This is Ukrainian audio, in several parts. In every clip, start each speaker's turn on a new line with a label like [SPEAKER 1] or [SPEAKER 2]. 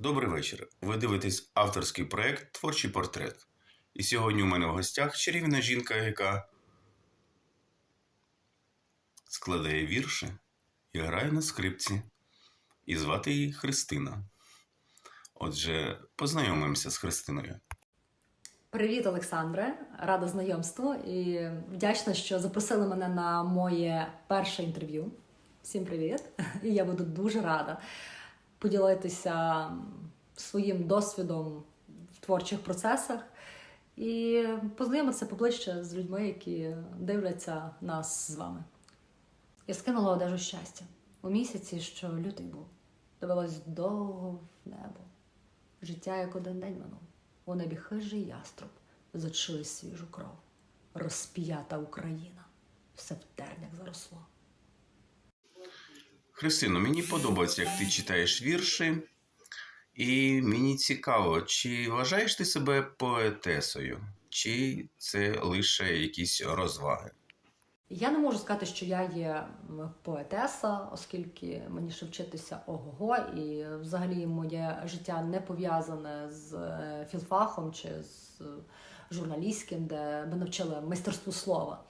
[SPEAKER 1] Добрий вечір. Ви дивитесь авторський проект Творчий портрет. І сьогодні у мене в гостях чарівна жінка, яка складає вірші і грає на скрипці. І звати її Христина. Отже, познайомимося з Христиною.
[SPEAKER 2] Привіт, Олександре! Рада знайомству і вдячна, що запросили мене на моє перше інтерв'ю. Всім привіт! І я буду дуже рада поділитися своїм досвідом в творчих процесах і познайомитися поближче з людьми, які дивляться нас з вами. Я скинула одежу щастя у місяці, що лютий був. Дивилась довго в небо. Життя як один день минув. У небі хижий яструб зачує свіжу кров. Розп'ята Україна. Все в тернях заросло.
[SPEAKER 1] Христино, мені подобається, як ти читаєш вірші. І мені цікаво, чи вважаєш ти себе поетесою, чи це лише якісь розваги?
[SPEAKER 2] Я не можу сказати, що я є поетеса, оскільки мені ще вчитися ого-го, і взагалі моє життя не пов'язане з е, філфахом чи з журналістським, де мене вчили майстерству слова.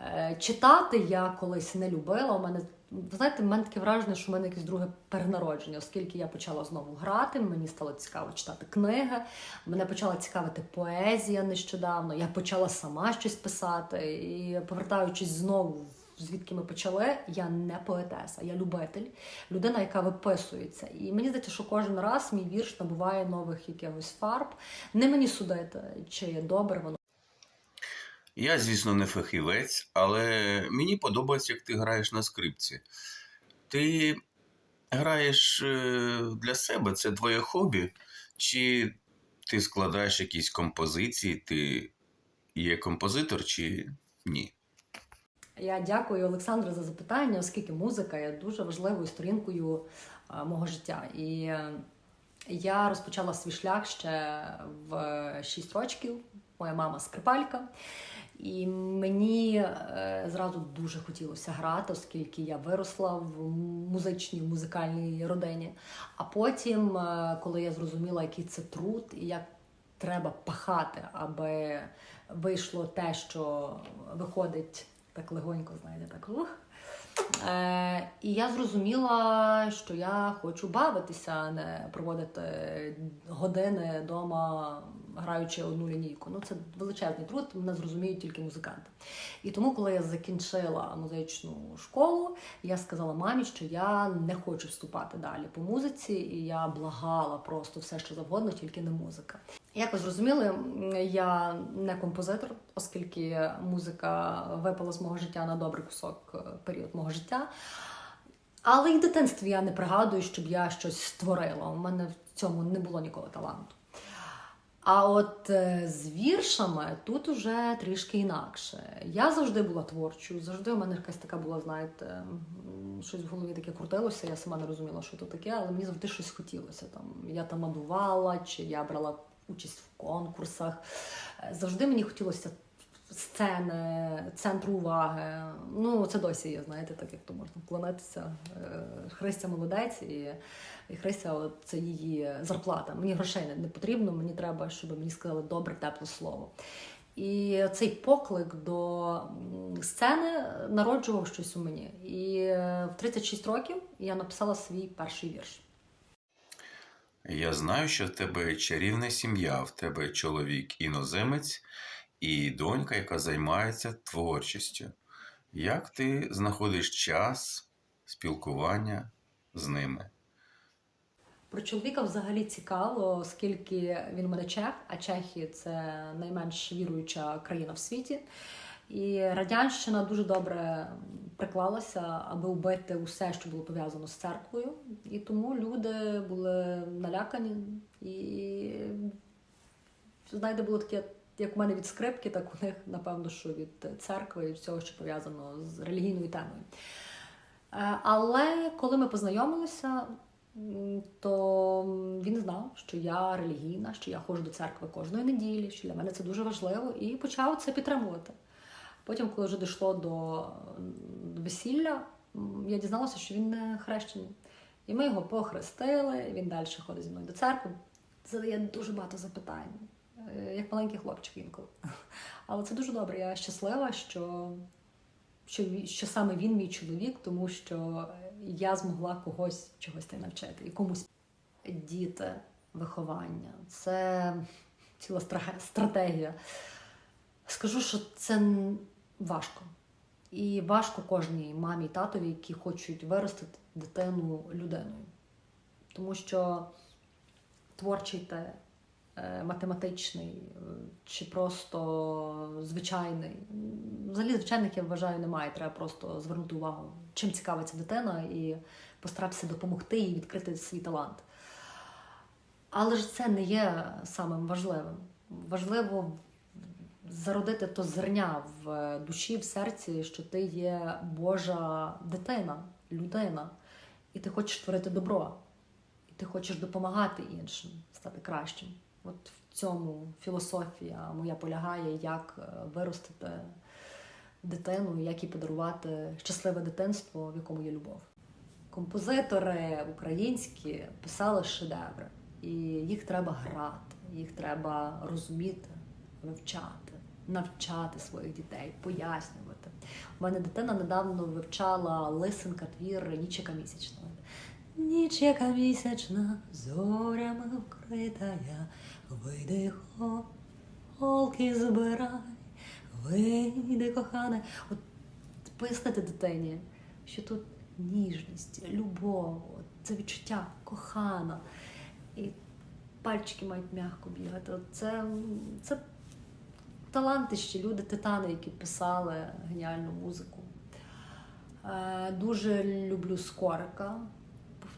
[SPEAKER 2] Е, Читати я колись не любила. У мене ви знаєте, в мене таке враження, що в мене якесь друге перенародження, оскільки я почала знову грати, мені стало цікаво читати книги, мене почала цікавити поезія нещодавно. Я почала сама щось писати. І повертаючись знову, звідки ми почали, я не поетеса, я любитель, людина, яка виписується. І мені здається, що кожен раз мій вірш набуває нових якихось фарб. Не мені судити, чи є добре воно.
[SPEAKER 1] Я, звісно, не фахівець, але мені подобається, як ти граєш на скрипці. Ти граєш е, для себе, це твоє хобі, чи ти складаєш якісь композиції, ти є композитор чи ні?
[SPEAKER 2] Я дякую Олександру за запитання, оскільки музика є дуже важливою сторінкою а, мого життя. І е, я розпочала свій шлях ще в 6 років. Моя мама скрипалька. І мені е, зразу дуже хотілося грати, оскільки я виросла в музичній музикальній родині. А потім, е, коли я зрозуміла, який це труд і як треба пахати, аби вийшло те, що виходить так легонько, знаєте, так ух. Е, і я зрозуміла, що я хочу бавитися, а не проводити години вдома, граючи одну лінійку. Ну це величезний труд, мене зрозуміють тільки музиканти. І тому, коли я закінчила музичну школу, я сказала мамі, що я не хочу вступати далі по музиці, і я благала просто все, що завгодно, тільки не музика. Як ви зрозуміли, я не композитор, оскільки музика випала з мого життя на добрий кусок е, період мого життя. Але і в дитинстві я не пригадую, щоб я щось створила. У мене в цьому не було ніколи таланту. А от е, з віршами тут уже трішки інакше. Я завжди була творчою, завжди у мене якась така була, знаєте, щось в голові таке крутилося. Я сама не розуміла, що це таке, але мені завжди щось хотілося. Там я там мадувала, чи я брала участь в конкурсах. Е, Завжди мені хотілося сцени, центру уваги. Ну, це досі є, знаєте, так як то можна вклонитися. Е, Христя молодець, і, і Христя це її зарплата. Мені грошей не, не потрібно, мені треба, щоб мені сказали добре, тепле слово. І цей поклик до сцени народжував щось у мені. І е, в 36 років я написала свій перший вірш.
[SPEAKER 1] Я знаю, що в тебе чарівна сім'я, в тебе чоловік іноземець і донька, яка займається творчістю. Як ти знаходиш час спілкування з ними?
[SPEAKER 2] Про чоловіка взагалі цікаво, оскільки він мене чех, а Чехія це найменш віруюча країна в світі. І радянщина дуже добре приклалася, аби вбити усе, що було пов'язано з церквою. І тому люди були налякані. І знаєте, було таке, як у мене від скрипки, так у них, напевно, що від церкви і всього, що пов'язано з релігійною темою. Е, Але коли ми познайомилися, то він знав, що я релігійна, що я ходжу до церкви кожної неділі, що для мене це дуже важливо, і почав це підтримувати. Потім, коли вже дійшло до весілля, я дізналася, що він не хрещений. І ми його похрестили, він далі ходить зі мною до церкви, задає дуже багато запитань, як маленький хлопчик інколи. Але це дуже добре. Я щаслива, що, що, що саме він мій чоловік, тому що я змогла когось чогось та навчити і комусь діти, виховання. Це ціла стратегія. Скажу, що це важко. І важко кожній мамі і татові, які хочуть виростити дитину людиною. Тому що творчий те, е, математичний е, чи просто звичайний. Взагалі, звичайних, я вважаю, немає. Треба просто звернути увагу, чим цікавиться дитина, і постаратися допомогти їй відкрити свій талант. Але ж це не є самим важливим. Важливо зародити то зерня в душі, в серці, що ти є Божа дитина, людина, і ти хочеш творити добро, і ти хочеш допомагати іншим, стати кращим. От в цьому філософія моя полягає, як е, виростити дитину, як їй подарувати щасливе дитинство, в якому є любов. Композитори українські писали шедеври, і їх треба грати, їх треба розуміти, вивчати, навчати своїх дітей, пояснювати. У мене дитина недавно вивчала лисенка твір Ніч яка місячна. Ніч яка місячна, зорями вкритая, вийди хо, голки збирай, вийди, кохане. От пояснити дитині, що тут ніжність, любов, це відчуття кохана. І пальчики мають м'яко бігати. Це, це таланти люди, титани, які писали геніальну музику. Е, Дуже люблю Скорика.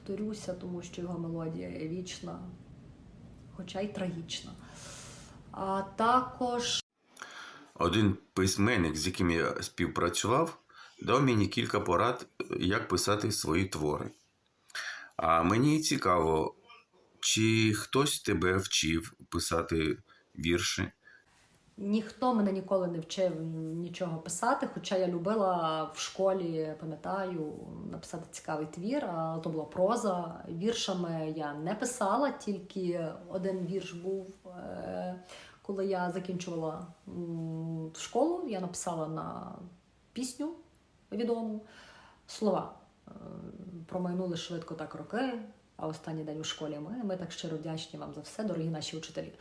[SPEAKER 2] Повторюся, тому що його мелодія є вічна, хоча й трагічна. А також
[SPEAKER 1] Один письменник, з яким я співпрацював, дав мені кілька порад, як писати свої твори. А мені цікаво, чи хтось тебе вчив писати вірші?
[SPEAKER 2] Ніхто мене ніколи не вчив нічого писати, хоча я любила в школі, пам'ятаю, написати цікавий твір, а то була проза. Віршами я не писала, тільки один вірш був, е, коли я закінчувала школу. Я написала на пісню відому слова. Е, Промайнули швидко так роки, а останній день у школі ми. Ми так щиро вдячні вам за все, дорогі наші учителі.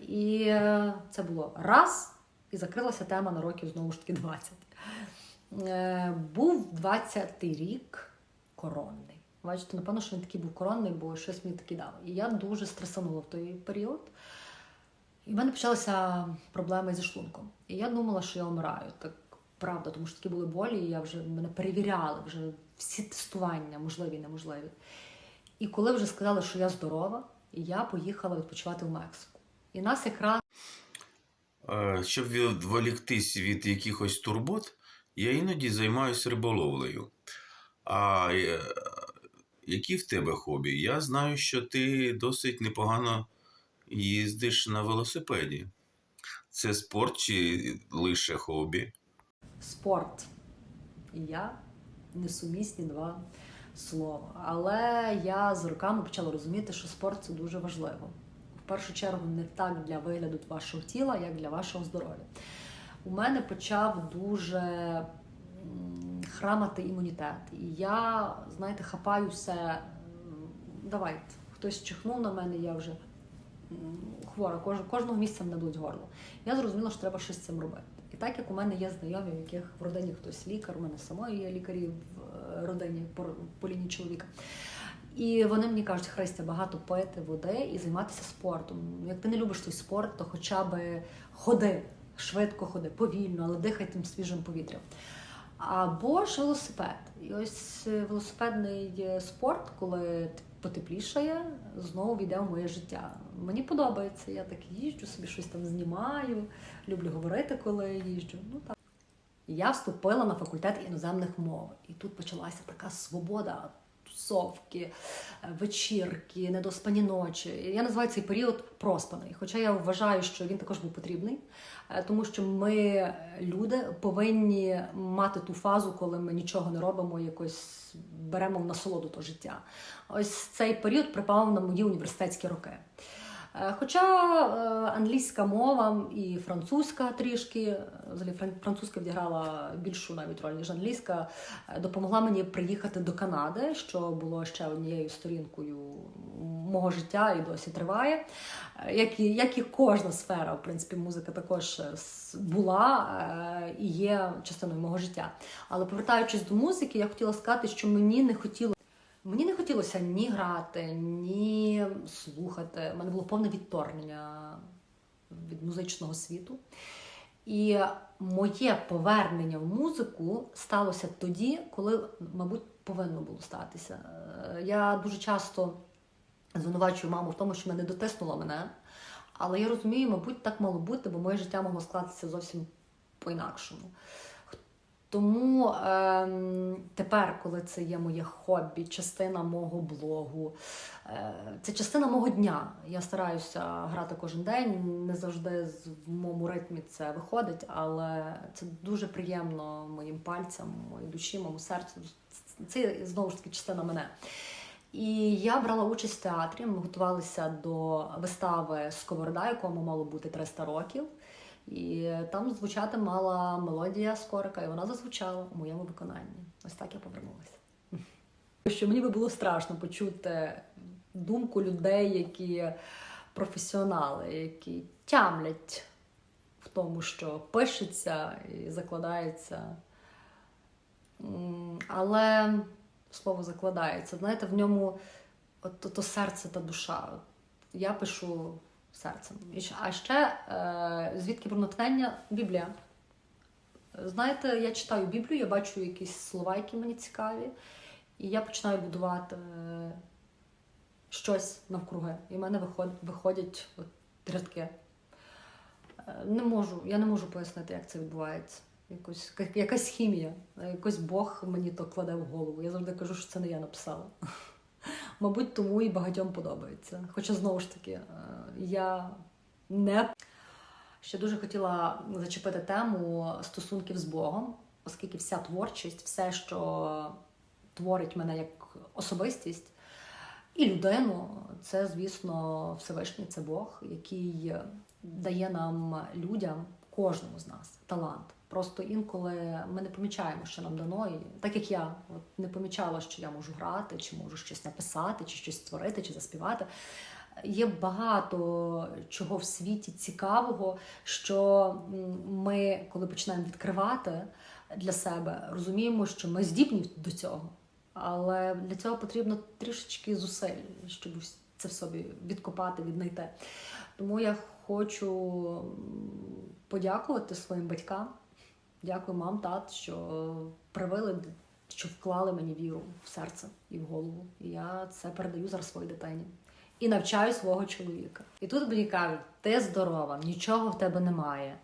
[SPEAKER 2] І е, це було раз, і закрилася тема на років знову ж таки 20. Е, Був 20-й рік коронний. Бачите, напевно, що він такий був коронний, бо щось мені таки дало. І я дуже стресанула в той період. І в мене почалися проблеми зі шлунком. І я думала, що я вмираю. Так правда, тому що такі були болі, і я вже мене перевіряли вже всі тестування, можливі і неможливі. І коли вже сказали, що я здорова, я поїхала відпочивати в Мексику. І нас якраз
[SPEAKER 1] Е, Щоб відволіктись від якихось турбот, я іноді займаюся риболовлею. А е, які в тебе хобі? Я знаю, що ти досить непогано їздиш на велосипеді. Це спорт чи лише хобі?
[SPEAKER 2] спорт і я несумісні два слова. Але я з роками почала розуміти, що спорт це дуже важливо. В першу чергу, не так для вигляду вашого тіла, як для вашого здоров'я. У мене почав дуже храмати імунітет. І я, знаєте, хапаю все. Давайте, хтось чихнув на мене, я вже хвора, кожного місця мене болить горло. Я зрозуміла, що треба щось з цим робити. І так як у мене є знайомі, в яких в родині хтось лікар, у мене самої є лікарі родині по, лінії чоловіка. І вони мені кажуть, Христя, багато пити води і займатися спортом. Як ти не любиш той спорт, то хоча б ходи, швидко ходи, повільно, але дихай тим свіжим повітрям. Або ж велосипед. І ось е, велосипедний е, спорт, коли потеплішає, знову війде в моє життя. Мені подобається. Я так їжджу, собі щось там знімаю, люблю говорити, коли їжджу. Ну так. Я вступила на факультет іноземних мов, і тут почалася така свобода, тусовки, вечірки, недоспані ночі. Я називаю цей період проспаний. Хоча я вважаю, що він також був потрібний, е, тому що ми, люди, повинні мати ту фазу, коли ми нічого не робимо, якось беремо в насолоду то життя. Ось цей період припав на мої університетські роки. Е, Хоча е, англійська мова і французька трішки, е, взагалі французька відіграла більшу навіть роль, ніж англійська, допомогла мені приїхати до Канади, що було ще однією сторінкою мого життя і досі триває. Як і, як і кожна сфера, в принципі, музика також була і є частиною мого життя. Але повертаючись до музики, я хотіла сказати, що мені не хотілося. Мені не хотілося ні грати, ні слухати. У мене було повне відторгнення від музичного світу. І моє повернення в музику сталося тоді, коли, мабуть, повинно було статися. Е, Я дуже часто звинувачую маму в тому, що мене дотиснула мене. Але я розумію, мабуть, так мало бути, бо моє життя могло склатися зовсім по-інакшому. Тому ем, тепер, коли це є моє хобі, частина мого блогу, е, це частина мого дня. Я стараюся грати кожен день, не завжди в моєму ритмі це виходить, але це дуже приємно моїм пальцям, моїй душі, моєму серцю. Це знову ж таки частина мене. І я брала участь в театрі. Ми готувалися до вистави Сковорода, якому мало бути 300 років. І там звучати мала мелодія скорика, і вона зазвучала у моєму виконанні. Ось так я повернулася. Що мені би було страшно почути думку людей, які професіонали, які тямлять в тому, що пишеться і закладається. Але слово закладається. Знаєте, в ньому от, то серце та душа. Я пишу серцем. А ще е, звідки про натхнення Біблія. Знаєте, я читаю Біблію, я бачу якісь слова, які мені цікаві, і я починаю будувати е, щось навкруги. І в мене виходять, от рядки. Е, Не можу, я не можу пояснити, як це відбувається. Якось, якась хімія, якось Бог мені то кладе в голову. Я завжди кажу, що це не я написала. Мабуть, тому і багатьом подобається. Хоча знову ж таки, е, я не ще дуже хотіла зачепити тему стосунків з Богом, оскільки вся творчість, все, що творить мене як особистість і людину, це, звісно, Всевишній, це Бог, який дає нам людям, кожному з нас, талант. Просто інколи ми не помічаємо, що нам дано. І так як я от не помічала, що я можу грати, чи можу щось написати, чи щось створити, чи заспівати. Є багато чого в світі цікавого, що ми, коли починаємо відкривати для себе, розуміємо, що ми здібні до цього. Але для цього потрібно трішечки зусиль, щоб це в собі відкопати, віднайти. Тому я хочу подякувати своїм батькам. Дякую, мам, тат, що привели, що вклали мені віру в серце і в голову. І я це передаю зараз своїй дитині. І навчаю свого чоловіка. І тут мені кажуть, ти здорова, нічого в тебе немає.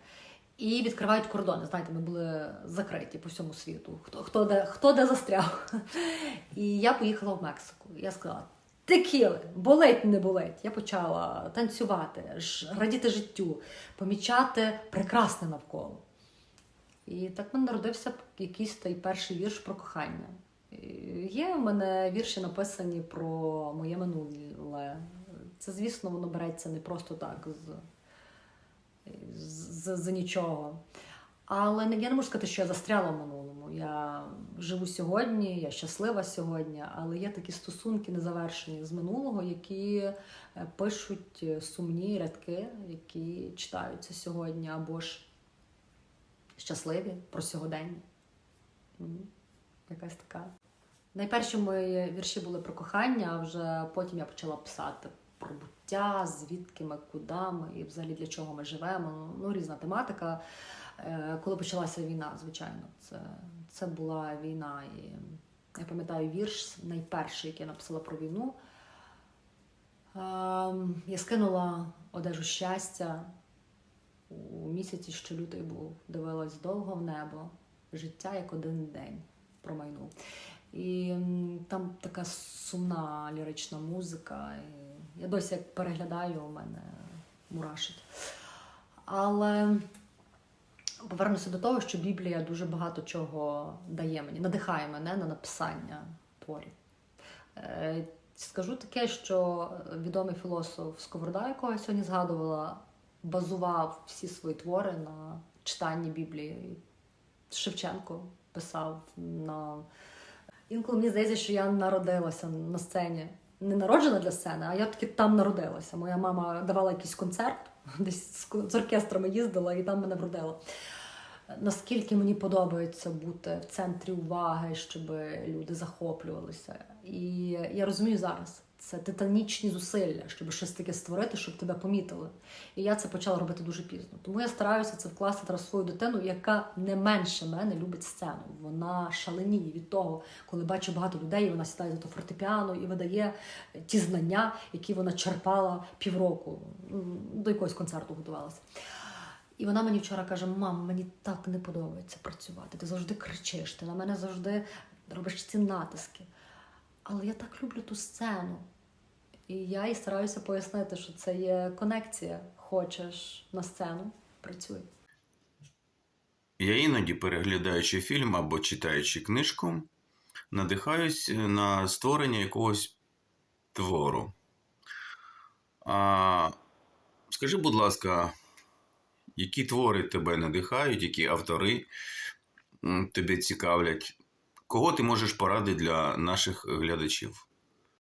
[SPEAKER 2] І відкривають кордони. Знаєте, ми були закриті по всьому світу. Хто, хто, де, хто де застряг. І я поїхала в Мексику. Я сказала: текіли, болить, не болить. Я почала танцювати, радіти життю, помічати прекрасне навколо. І так мене народився якийсь той перший вірш про кохання. Є в мене вірші написані про моє минуле. Це, звісно, воно береться не просто так з, з, з нічого. Але я не можу сказати, що я застряла в минулому. Я живу сьогодні, я щаслива сьогодні, але є такі стосунки незавершені з минулого, які е, пишуть е, сумні рядки, які читаються сьогодні, або ж щасливі про сьогодення. Якась така. Найперші мої вірші були про кохання, а вже потім я почала писати про буття, звідки ми, куди ми і взагалі для чого ми живемо. Ну, різна тематика. Е, Коли почалася війна, звичайно, це, це була війна. І я пам'ятаю вірш, найперший, який я написала про війну. Ем, Я скинула одежу щастя у місяці, що лютий був. Дивилась довго в небо, життя як один день промайнув. І там така сумна лірична музика. І я досі як переглядаю, у мене мурашить. Але повернуся до того, що Біблія дуже багато чого дає мені, надихає мене на написання творів. Е, Скажу таке, що відомий філософ Сковорода, якого я сьогодні згадувала, базував всі свої твори на читанні Біблії. Шевченко писав на. Інколи мені здається, що я народилася на сцені. Не народжена для сцени, а я таки там народилася. Моя мама давала якийсь концерт, десь з оркестрами їздила і там мене вродила. Наскільки мені подобається бути в центрі уваги, щоб люди захоплювалися. І я розумію зараз, це титанічні зусилля, щоб щось таке створити, щоб тебе помітили. І я це почала робити дуже пізно. Тому я стараюся це вкласти зараз свою дитину, яка не менше мене любить сцену. Вона шаленіє від того, коли бачить багато людей, і вона сідає за то фортепіано і видає ті знання, які вона черпала півроку. До якогось концерту готувалася. І вона мені вчора каже: мам, мені так не подобається працювати. Ти завжди кричиш, ти на мене завжди робиш ці натиски. Але я так люблю ту сцену. І я їй стараюся пояснити, що це є конекція. Хочеш на сцену, працюй.
[SPEAKER 1] Я іноді, переглядаючи фільм або читаючи книжку, надихаюсь на створення якогось твору. А, скажи, будь ласка, які твори тебе надихають, які автори тебе цікавлять? Кого ти можеш порадити для наших глядачів?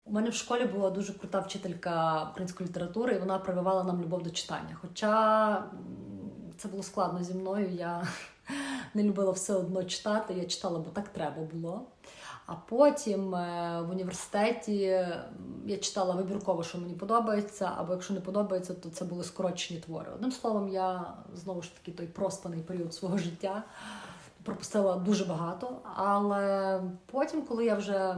[SPEAKER 2] У мене в школі була дуже крута вчителька української літератури, і вона прививала нам любов до читання. Хоча це було складно зі мною, я не любила все одно читати. Я читала, бо так треба було. А потім е, в університеті я читала вибірково, що мені подобається, або якщо не подобається, то це були скорочені твори. Одним словом, я знову ж таки той проспаний період свого життя пропустила дуже багато. Але потім, коли я вже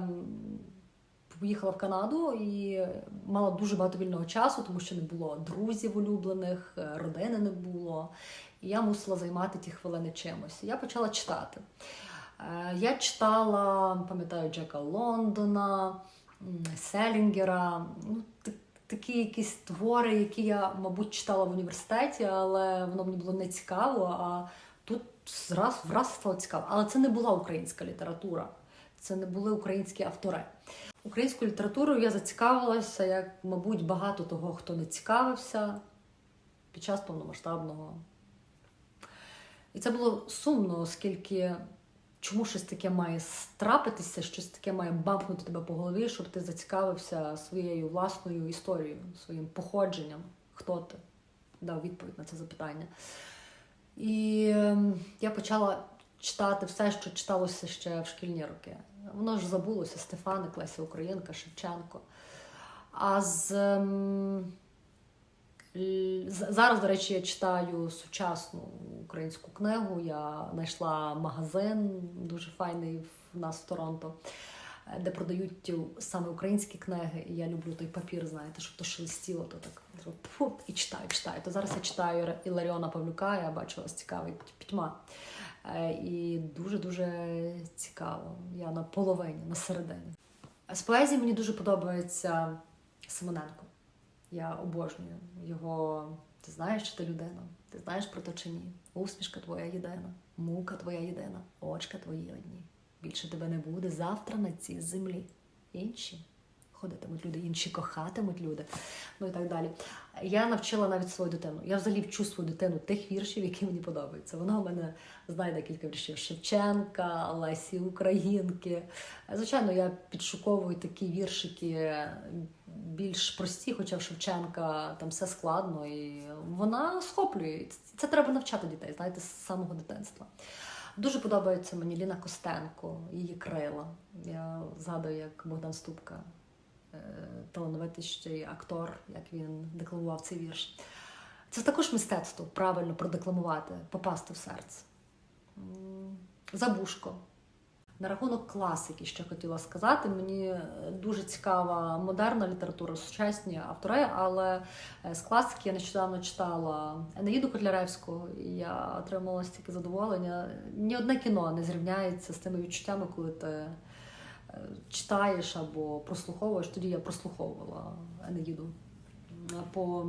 [SPEAKER 2] поїхала в Канаду і мала дуже багато вільного часу, тому що не було друзів улюблених, е, родини не було. І я мусила займати ті хвилини чимось. Я почала читати. Е, Я читала, пам'ятаю, Джека Лондона, Селінгера. Ну, такі якісь твори, які я, мабуть, читала в університеті, але воно мені було не цікаво. А зраз враз стало цікаво. Але це не була українська література, це не були українські автори. Українською літературою я зацікавилася, як, мабуть, багато того, хто не цікавився під час повномасштабного. І це було сумно, оскільки чому щось таке має трапитися, щось таке має бампнути тебе по голові, щоб ти зацікавився своєю власною історією, своїм походженням, хто ти дав відповідь на це запитання. І ем, я почала читати все, що читалося ще в шкільні роки. Воно ж забулося Стефаник, Леся Українка, Шевченко. А з ем, з- зараз, до речі, я читаю сучасну українську книгу. Я знайшла магазин дуже файний в нас в Торонто, де продають саме українські книги. І я люблю той папір, знаєте, щоб то шелестіло, то так фу, і читаю, читаю. То зараз я читаю Іларіона Павлюка, я бачу вас цікавий пітьма. Е, І дуже-дуже цікаво. Я на половині, на середині. З поезії мені дуже подобається Симоненко. Я обожнюю його. Ти знаєш, що ти людина? Ти знаєш про то чи ні? Усмішка твоя єдина, мука твоя єдина, очка твої одні. Більше тебе не буде завтра на цій землі. Інші ходитимуть люди, інші кохатимуть люди, ну і так далі. Я навчила навіть свою дитину. Я взагалі вчу свою дитину тих віршів, які мені подобаються. Вона у мене знає декілька віршів Шевченка, Лесі Українки. Звичайно, я підшуковую такі віршики більш прості, хоча в Шевченка там все складно, і вона схоплює. Це треба навчати дітей, знаєте, з самого дитинства. Дуже подобається мені Ліна Костенко, її крила. Я згадую, як Богдан Ступка, е, талановитий актор, як він декламував цей вірш. Це також мистецтво правильно продекламувати, попасти в серце. Забушко. На рахунок класики, ще хотіла сказати, мені е, дуже цікава модерна література, сучасні автори, але е, з класики я нещодавно читала Енеїду Котляревського, і я отримала стільки задоволення. Ні одне кіно не зрівняється з тими відчуттями, коли ти е, читаєш або прослуховуєш. Тоді я прослуховувала Енеїду по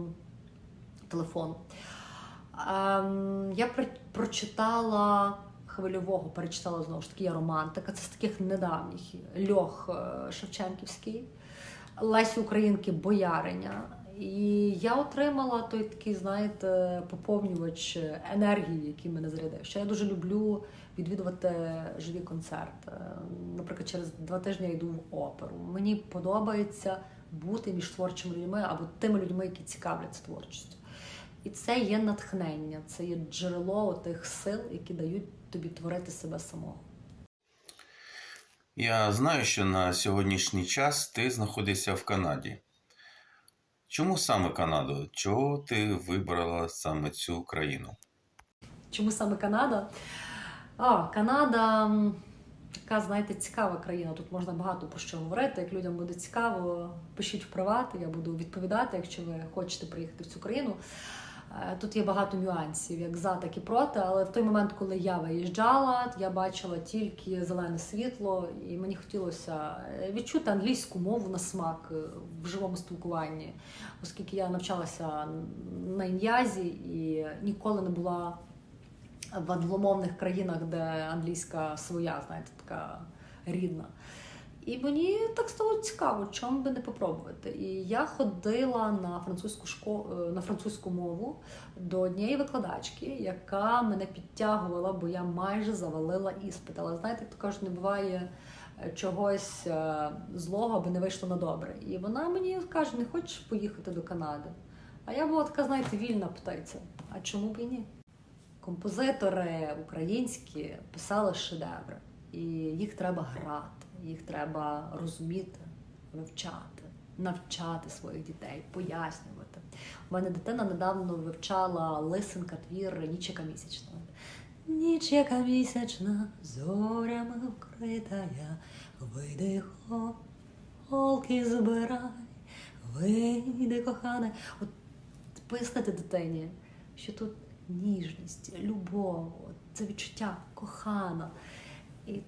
[SPEAKER 2] телефону. Ем, я прочитала хвильового, перечитала знову ж таки я романтика. Це з таких недавніх Льох е, Шевченківський, Лесі Українки Бояриня. І я отримала той такий, знаєте, поповнювач енергії, який мене зарядив. Ще я дуже люблю відвідувати живі концерти. Наприклад, через два тижні я йду в оперу. Мені подобається бути між творчими людьми або тими людьми, які цікавляться творчістю. І це є натхнення, це є джерело тих сил, які дають тобі творити себе самого.
[SPEAKER 1] Я знаю, що на сьогоднішній час ти знаходишся в Канаді. Чому саме Канаду? Чого ти вибрала саме цю країну?
[SPEAKER 2] Чому саме Канада? А, Канада така, знаєте, цікава країна. Тут можна багато про що говорити. Як людям буде цікаво, пишіть в приват, я буду відповідати, якщо ви хочете приїхати в цю країну. Е, Тут є багато нюансів, як за, так і проти. Але в той момент, коли я виїжджала, я бачила тільки зелене світло, і мені хотілося е, відчути англійську мову на смак е, в живому спілкуванні, оскільки я навчалася на ін'язі і ніколи не була в англомовних країнах, де англійська своя, знаєте, така рідна. І мені так стало цікаво, чому би не попробувати. І я ходила на французьку школу на французьку мову до однієї викладачки, яка мене підтягувала, бо я майже завалила іспит. Але знаєте, кажуть, не буває е, чогось е, злого, аби не вийшло на добре. І вона мені каже: не хочеш поїхати до Канади? А я була така, знаєте, вільна птиця. А чому б і ні? Композитори українські писали шедеври, і їх треба грати, їх треба розуміти, вивчати, навчати своїх дітей, пояснювати. У мене дитина недавно вивчала лисенка твір Ніч яка місячна. Ніч яка місячна, зорями вкритая, вийди голки збирай, вийди кохане. От пояснити дитині, що тут ніжність, любов, це відчуття кохана. І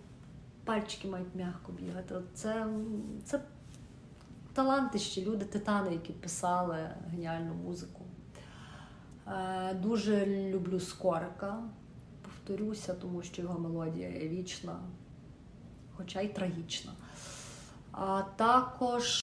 [SPEAKER 2] пальчики мають м'яко бігати. Це, це талантищі, люди, титани, які писали геніальну музику. Е, Дуже люблю Скорика. Повторюся, тому що його мелодія є вічна, хоча й трагічна. А також